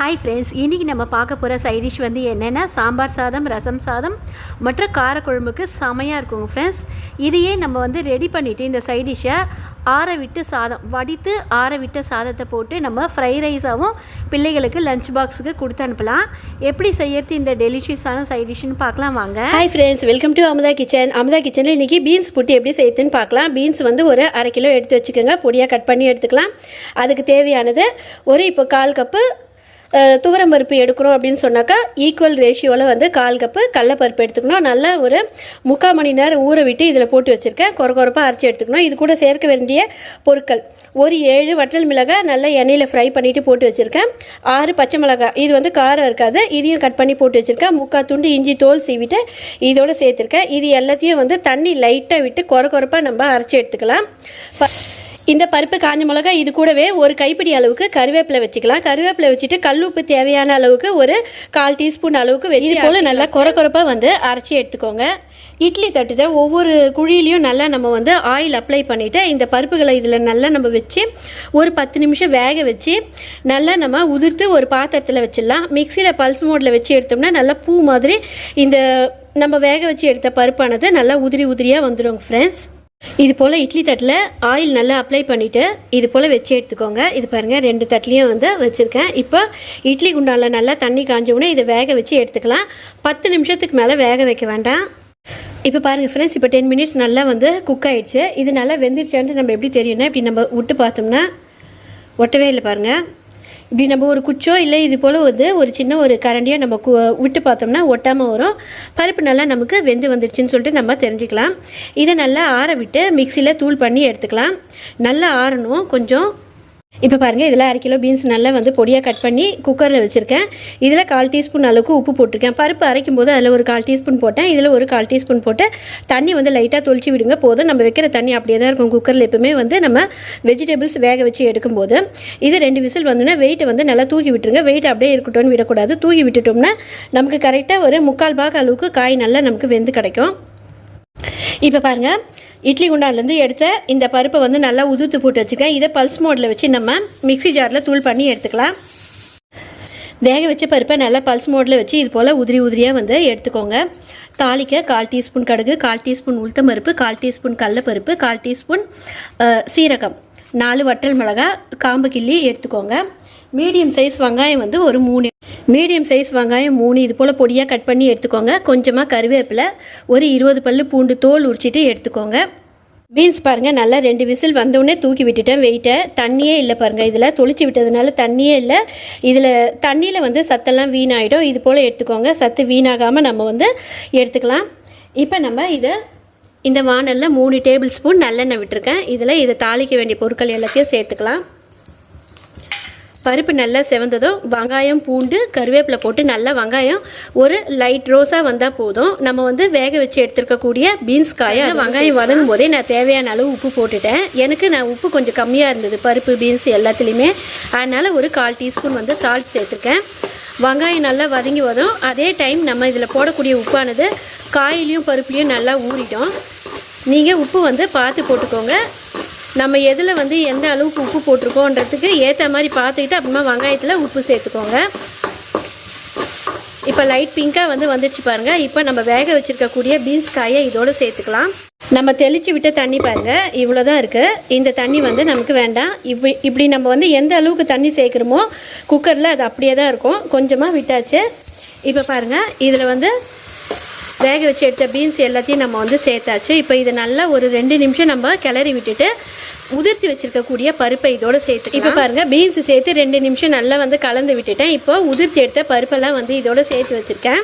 Hi friends இன்றைக்கி நம்ம பார்க்க போகிற சைட் டிஷ் வந்து என்னென்னா சாம்பார் சாதம் ரசம் சாதம் மற்றும் காரக்குழம்புக்கு செமையாக இருக்குங்க ஃப்ரெண்ட்ஸ் இதையே நம்ம வந்து ரெடி பண்ணிவிட்டு இந்த சைட் டிஷ்ஷை ஆற விட்டு சாதம் வடித்து ஆற விட்ட சாதத்தை போட்டு நம்ம ஃப்ரை ரைஸாகவும் பிள்ளைகளுக்கு லஞ்ச் பாக்ஸுக்கு கொடுத்து அனுப்பலாம். எப்படி செய்யறது இந்த டெலிஷியஸான சைட் டிஷ்னு பார்க்கலாம் வாங்க. Hi friends welcome to Amudha kitchen Amudha கிச்சனில் இன்றைக்கி பீன்ஸ் புட்டு எப்படி செய்யுதுன்னு பார்க்கலாம். பீன்ஸ் வந்து ஒரு அரை கிலோ எடுத்து வச்சுக்கோங்க. பொடியாக கட் பண்ணி எடுத்துக்கலாம். அதுக்கு தேவையானது ஒரு இப்போ கால் கப்பு துவரம் பருப்பு எடுக்கிறோம் அப்படின்னு சொன்னாக்கா ஈக்குவல் ரேஷியோவில் வந்து கால் கப்பு கடலப்பருப்பு எடுத்துக்கணும். நல்லா ஒரு முக்கால் மணி நேரம் ஊற விட்டு இதில் போட்டு வச்சுருக்கேன். கொர கொரப்பாக அரைச்சி எடுத்துக்கணும். இது கூட சேர்க்க வேண்டிய பொருட்கள். ஒரு ஏழு வற்றல் மிளகாய் நல்லா எண்ணெயில் ஃப்ரை பண்ணிவிட்டு போட்டு வச்சுருக்கேன். ஆறு பச்சை மிளகாய். இது வந்து காரம் இருக்காது. இதையும் கட் பண்ணி போட்டு வச்சுருக்கேன். முக்கால் துண்டு இஞ்சி தோல் சீவிட்டு இதோடு சேர்த்துருக்கேன். இது எல்லாத்தையும் வந்து தண்ணி லைட்டாக விட்டு கொர கொரப்பாக நம்ம அரைச்சி எடுத்துக்கலாம். இந்த பருப்பு காஞ்ச மிளகாய் இது கூடவே ஒரு கைப்பிடி அளவுக்கு கருவேப்பிலை வச்சுக்கலாம். கருவேப்பிலை வச்சுட்டு கல்லுப்பு தேவையான அளவுக்கு ஒரு கால் டீஸ்பூன் அளவுக்கு வச்சு போல் நல்லா கொர கொரப்பாக வந்து அரைச்சி எடுத்துக்கோங்க. இட்லி தட்டுட்ட ஒவ்வொரு குழியிலையும் நல்லா நம்ம வந்து ஆயில் அப்ளை பண்ணிவிட்டு இந்த பருப்புகளை இதில் நல்லா நம்ம வச்சு ஒரு பத்து நிமிஷம் வேக வச்சு நல்லா நம்ம உதிர்த்து ஒரு பாத்திரத்தில் வச்சிடலாம். மிக்சியில் பல்ஸ் மோடில் வச்சு எடுத்தோம்னா நல்லா பூ மாதிரி இந்த நம்ம வேக வச்சு எடுத்த பருப்பானது நல்லா உதிரி உதிரியாக வந்துடும் ஃப்ரெண்ட்ஸ் இது போல் இட்லி தட்டில் ஆயில் நல்லா அப்ளை பண்ணிவிட்டு இது போல் வச்சு எடுத்துக்கோங்க. இது பாருங்கள் ரெண்டு தட்டிலையும் வந்து வச்சுருக்கேன். இப்போ இட்லி குண்டானில் நல்லா தண்ணி காஞ்ச உடனே இதை வேக வச்சு எடுத்துக்கலாம். பத்து நிமிஷத்துக்கு மேலே வேக வைக்க வேண்டாம். இப்போ பாருங்கள் ஃப்ரெண்ட்ஸ் இப்போ டென் மினிட்ஸ் நல்லா வந்து குக் ஆகிடுச்சு இது நல்லா வெந்துருச்சான்ட்டு நம்ம எப்படி தெரியும்னா இப்படி நம்ம விட்டு பார்த்தோம்னா ஒட்டவே இல்லை பாருங்கள் இப்படி நம்ம ஒரு குச்சோ இல்லை இது போல் வந்து ஒரு சின்ன ஒரு கரண்டியோ நம்ம கு விட்டு பார்த்தோம்னா ஒட்டாமல் வரும். பருப்பு நல்லா நமக்கு வெந்து வந்துடுச்சுன்னு சொல்லிட்டு நம்ம தெரிஞ்சுக்கலாம். இதை நல்லா ஆற விட்டு மிக்சியில் தூள் பண்ணி எடுத்துக்கலாம். நல்லா ஆறணும். கொஞ்சம் இப்போ பாருங்கள் இதில் அரை கிலோ பீன்ஸ் நல்லா வந்து பொடியாக கட் பண்ணி குக்கரில் வச்சுருக்கேன். இதில் கால் டீஸ்பூன் அளவுக்கு உப்பு போட்டிருக்கேன். பருப்பு அரைக்கும் போது அதில் ஒரு கால் டீஸ்பூன் போட்டேன். இதில் ஒரு கால் டீஸ்பூன் போட்டு தண்ணி வந்து லைட்டாக தொளிச்சு விடுங்க. போதும். நம்ம வைக்கிற தண்ணி அப்படியே தான் இருக்கும். குக்கரில் எப்பவுமே வந்து நம்ம வெஜிடபிள்ஸ் வேக வச்சு எடுக்கும்போது. இது ரெண்டு விசில் வந்தோன்னா வெயிட்டை வந்து நல்லா தூக்கி விட்டுருங்க. வெயிட் அப்படியே இருக்கட்டும்னு விடக்கூடாது. தூக்கி விட்டுட்டோம்னா நமக்கு கரெக்டாக ஒரு முக்கால் பாக அளவுக்கு காய் நல்லா நமக்கு வெந்து கிடைக்கும். இப்போ பாருங்கள் இட்லி குண்டான்லேருந்து எடுத்த இந்த பருப்பை வந்து நல்லா உதுத்து போட்டு வச்சுருக்கேன் இதை பல்ஸ் மோடில் வச்சு நம்ம மிக்ஸி ஜாரில் தூள் பண்ணி எடுத்துக்கலாம். வேக வச்ச பருப்பை நல்லா பல்ஸ் மோடில் வச்சு இது போல் உதிரி உதிரியாக வந்து எடுத்துக்கோங்க. தாளிக்க கால் டீஸ்பூன் கடுகு கால் டீஸ்பூன் உளுத்தம் பருப்பு கால் டீஸ்பூன் கடலப்பருப்பு கால் டீஸ்பூன் சீரகம். நாலு வட்டல் மிளகாய் காம்பு கிள்ளி எடுத்துக்கோங்க. மீடியம் சைஸ் வெங்காயம் வந்து ஒரு மூணு. மீடியம் சைஸ் வெங்காயம் மூணு. இது போல் பொடியாக கட் பண்ணி எடுத்துக்கோங்க. கொஞ்சமாக கருவேப்பிலை ஒரு இருபது பல்லு பூண்டு தோல் உரிச்சிட்டு எடுத்துக்கோங்க. பீன்ஸ் பாருங்கள் நல்லா ரெண்டு விசில் வந்தவுடனே தூக்கி விட்டுட்டேன். வெயிட்டை தண்ணியே இல்லை பாருங்கள் இதில் தொளிச்சு விட்டதுனால தண்ணியே இல்லை. இதில் தண்ணியில் வந்து சத்தெல்லாம் வீணாயிடும். இது போல் எடுத்துக்கோங்க. சத்து வீணாகாமல் நம்ம வந்து எடுத்துக்கலாம். இப்போ நம்ம இதை இந்த வானலில் மூணு டேபிள் ஸ்பூன் நல்லெண்ணெய் விட்டுருக்கேன். இதில் இதை தாளிக்க வேண்டிய பொருட்கள் எல்லாத்தையும் சேர்த்துக்கலாம். பருப்பு நல்லா செவந்ததும் வெங்காயம் பூண்டு கருவேப்பிலை போட்டு நல்லா வெங்காயம். ஒரு லைட் ரோஸாக வந்தால் போதும். நம்ம வந்து வேக வச்சு எடுத்துருக்கக்கூடிய பீன்ஸ் காயை வெங்காயம் வதங்கும் போதே நான் தேவையான அளவு உப்பு போட்டுட்டேன். எனக்கு நான் உப்பு கொஞ்சம் கம்மியாக இருந்தது. பருப்பு பீன்ஸ் எல்லாத்துலேயுமே. அதனால் ஒரு கால் டீஸ்பூன் வந்து சால்ட் சேர்த்துருக்கேன். வெங்காயம் நல்லா வதங்கி வரும். அதே டைம் நம்ம இதில் போடக்கூடிய உப்பானது காயிலையும் பருப்புலையும் நல்லா ஊறிடும். நீங்கள் உப்பு வந்து பார்த்து போட்டுக்கோங்க. நம்ம எதில் வந்து எந்த அளவுக்கு உப்பு போட்டிருக்கோன்றதுக்கு ஏற்ற மாதிரி பார்த்துக்கிட்டு அப்புறமா வெங்காயத்தில் உப்பு சேர்த்துக்கோங்க. இப்போ லைட் பிங்காக வந்து வந்துச்சு பாருங்கள் இப்போ நம்ம வேக வச்சுருக்கக்கூடிய பீன்ஸ் காயை இதோடு சேர்த்துக்கலாம். நம்ம தெளித்து விட்ட தண்ணி பாருங்கள் இவ்வளோ தான் இருக்குது இந்த தண்ணி வந்து நமக்கு வேண்டாம். இப்படி இப்படி நம்ம வந்து எந்த அளவுக்கு தண்ணி சேர்க்குறோமோ குக்கரில் அது அப்படியே தான் இருக்கும். கொஞ்சமாக விட்டாச்சு. இப்போ பாருங்கள் இதில் வந்து வேக வச்சு எடுத்த பீன்ஸ் எல்லாத்தையும் நம்ம வந்து சேர்த்தாச்சு. இப்போ இதை நல்லா ஒரு ரெண்டு நிமிஷம் நம்ம கிளறி விட்டுட்டு உதிர்த்தி வச்சிருக்கக்கூடிய பருப்பை இதோட சேர்த்து இப்போ பாருங்க பீன்ஸ் சேர்த்து ரெண்டு நிமிஷம் நல்லா வந்து கலந்து விட்டுட்டேன். இப்போ உதிர்த்தி எடுத்த பருப்பெல்லாம் வந்து இதோட சேர்த்து வச்சிருக்கேன்.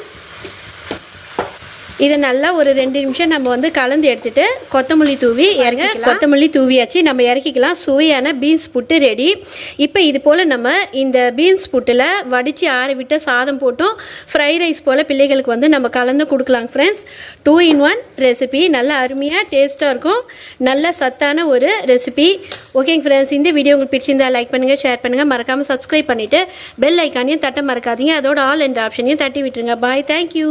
இதை நல்லா ஒரு ரெண்டு நிமிஷம் நம்ம வந்து கலந்து எடுத்துட்டு கொத்தமல்லி தூவி இறங்க கொத்தமல்லி தூவியாச்சு நம்ம இறக்கிக்கலாம். சுவையான பீன்ஸ் புட்டு ரெடி இப்போ இது போல் நம்ம இந்த பீன்ஸ் புட்டில் வடித்து ஆற விட்ட சாதம் போட்டும் ஃப்ரை ரைஸ் போல் பிள்ளைகளுக்கு வந்து நம்ம கலந்து கொடுக்கலாங்க friends two in one recipe நல்ல அருமையாக டேஸ்ட்டாக இருக்கும். நல்ல சத்தான ஒரு ரெசிபி ஓகேங்க ஃப்ரெண்ட்ஸ் இந்த வீடியோ உங்களுக்கு பிடிச்சிருந்தா லைக் பண்ணுங்கள் ஷேர் பண்ணுங்கள் மறக்காமல் சப்ஸ்கிரைப் பண்ணிவிட்டு பெல் ஐக்கானையும் தட்ட மறக்காதீங்க. அதோட ஆல் என்ற ஆப்ஷனையும் தட்டி விட்டுருங்க. Bye thank you